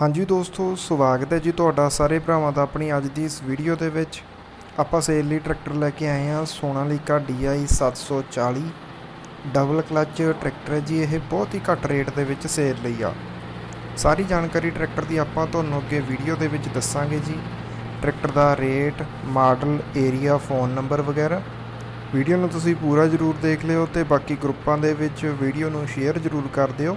ਹਾਂਜੀ ਦੋਸਤੋ, ਸਵਾਗਤ ਹੈ ਜੀ ਤੁਹਾਡਾ ਸਾਰੇ ਭਰਾਵਾਂ ਦਾ ਆਪਣੀ ਅੱਜ ਦੀ ਇਸ ਵੀਡੀਓ ਦੇ ਵਿੱਚ। ਆਪਾਂ ਸੇਲ ਲਈ ਟਰੈਕਟਰ ਲੈ ਕੇ ਆਏ ਹਾਂ, Sonalika DI 740 double clutch tractor ਹੈ ਜੀ, ਇਹ ਬਹੁਤ ਹੀ ਘੱਟ ਰੇਟ ਦੇ ਵਿੱਚ ਸੇਲ ਲਈ ਆ। ਸਾਰੀ ਜਾਣਕਾਰੀ ਟਰੈਕਟਰ ਦੀ ਆਪਾਂ ਤੁਹਾਨੂੰ ਅੱਗੇ ਵੀਡੀਓ ਦੇ ਵਿੱਚ ਦੱਸਾਂਗੇ ਜੀ। ਟਰੈਕਟਰ ਦਾ rate, model area phone number ਵਗੈਰਾ। ਵੀਡੀਓ ਨੂੰ ਤੁਸੀਂ ਪੂਰਾ ਜ਼ਰੂਰ ਦੇਖ ਲਿਓ ਤੇ ਬਾਕੀ ਗਰੁੱਪਾਂ ਦੇ ਵਿੱਚ ਵੀਡੀਓ ਨੂੰ ਸ਼ੇਅਰ ਜ਼ਰੂਰ ਕਰ ਦਿਓ।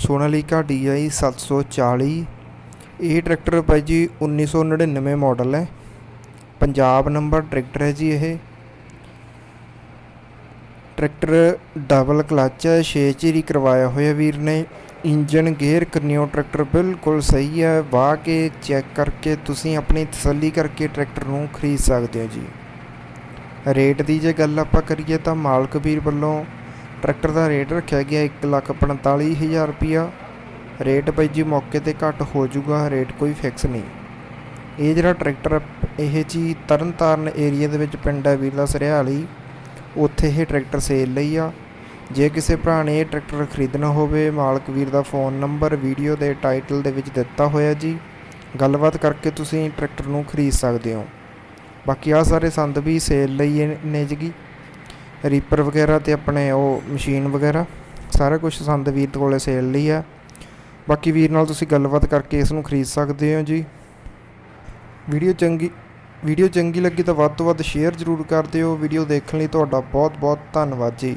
ਸੋਨਾਲੀਕਾ DI 740 ਇਹ ਟਰੈਕਟਰ ਭਾਈ ਜੀ 1999 ਮਾਡਲ ਹੈ। ਪੰਜਾਬ ਨੰਬਰ ਟਰੈਕਟਰ ਹੈ ਜੀ ਇਹ। ਟਰੈਕਟਰ ਡਬਲ ਕਲਚ ਹੈ 6 ਚੀਰੀ ਕਰਵਾਇਆ ਹੋਇਆ ਵੀਰ ਨੇ। ਇੰਜਨ ਗੇਅਰ ਕਰਨਿਓ ਟਰੈਕਟਰ ਬਿਲਕੁਲ ਸਹੀ ਹੈ। ਵਾਹ ਕੇ ਚੈੱਕ ਕਰਕੇ ਤੁਸੀਂ ਆਪਣੀ ਤਸੱਲੀ ਕਰਕੇ ਟਰੈਕਟਰ ਨੂੰ ਖਰੀਦ ਸਕਦੇ ਹੋ ਜੀ। ਰੇਟ ਦੀ ਜੇ ਗੱਲ ਆਪਾਂ ਕਰੀਏ ਤਾਂ ਮਾਲਕ ਵੀਰ ਵੱਲੋਂ ਟਰੈਕਟਰ ਦਾ ਰੇਟ ਰੱਖਿਆ ਗਿਆ 145000 ਰੁਪਿਆ ਰੇਟ ਬਾਈ ਜੀ ਮੌਕੇ ਤੇ ਘੱਟ ਹੋ ਜਾਊਗਾ, ਰੇਟ ਕੋਈ ਫਿਕਸ ਨਹੀਂ। ਇਹ ਜਿਹੜਾ ਟਰੈਕਟਰ ਇਹ ਜੀ ਤਰਨਤਾਰਨ ਏਰੀਆ ਦੇ ਵਿੱਚ ਪਿੰਡ ਹੈ ਵੀਰ ਸਰਿਆਲੀ। ਉੱਥੇ ਇਹ ਟਰੈਕਟਰ ਸੇਲ ਲਈ ਆ। ਜੇ ਕਿਸੇ ਭਰਾ ਨੇ ਇਹ ਟਰੈਕਟਰ ਖਰੀਦਣਾ ਹੋਵੇ, ਮਾਲਕ ਵੀਰ ਦਾ ਫੋਨ ਨੰਬਰ ਵੀਡੀਓ ਦੇ ਟਾਈਟਲ ਦੇ ਵਿੱਚ ਦਿੱਤਾ ਹੋਇਆ ਜੀ। ਗੱਲਬਾਤ ਕਰਕੇ ਤੁਸੀਂ ਟਰੈਕਟਰ ਨੂੰ ਖਰੀਦ ਸਕਦੇ ਹੋ। ਬਾਕੀ ਆ ਸਾਰੇ ਸੰਦ ਵੀ ਸੇਲ ਲਈ ਨੇ ਜੀ। ਰੀਪਰ ਵਗੈਰਾ ਤੇ ਆਪਣੇ ਉਹ ਮਸ਼ੀਨ ਵਗੈਰਾ, ਸਾਰਾ ਕੁਝ ਸੰਦ ਵੀਰ ਕੋਲੇ ਸੇਲ ਲਈ ਆ। ਬਾਕੀ ਵੀਰ ਨਾਲ ਤੁਸੀਂ ਗੱਲਬਾਤ ਕਰਕੇ ਇਸ ਨੂੰ ਖਰੀਦ ਸਕਦੇ ਹੋ ਜੀ। ਵੀਡੀਓ ਚੰਗੀ ਵੀਡੀਓ ਚੰਗੀ ਲੱਗੀ ਤਾਂ ਵੱਧ ਤੋਂ ਵੱਧ ਸ਼ੇਅਰ ਜ਼ਰੂਰ ਕਰ ਦਿਓ। ਵੀਡੀਓ ਦੇਖਣ ਲਈ ਤੁਹਾਡਾ ਬਹੁਤ ਬਹੁਤ ਧੰਨਵਾਦ ਜੀ।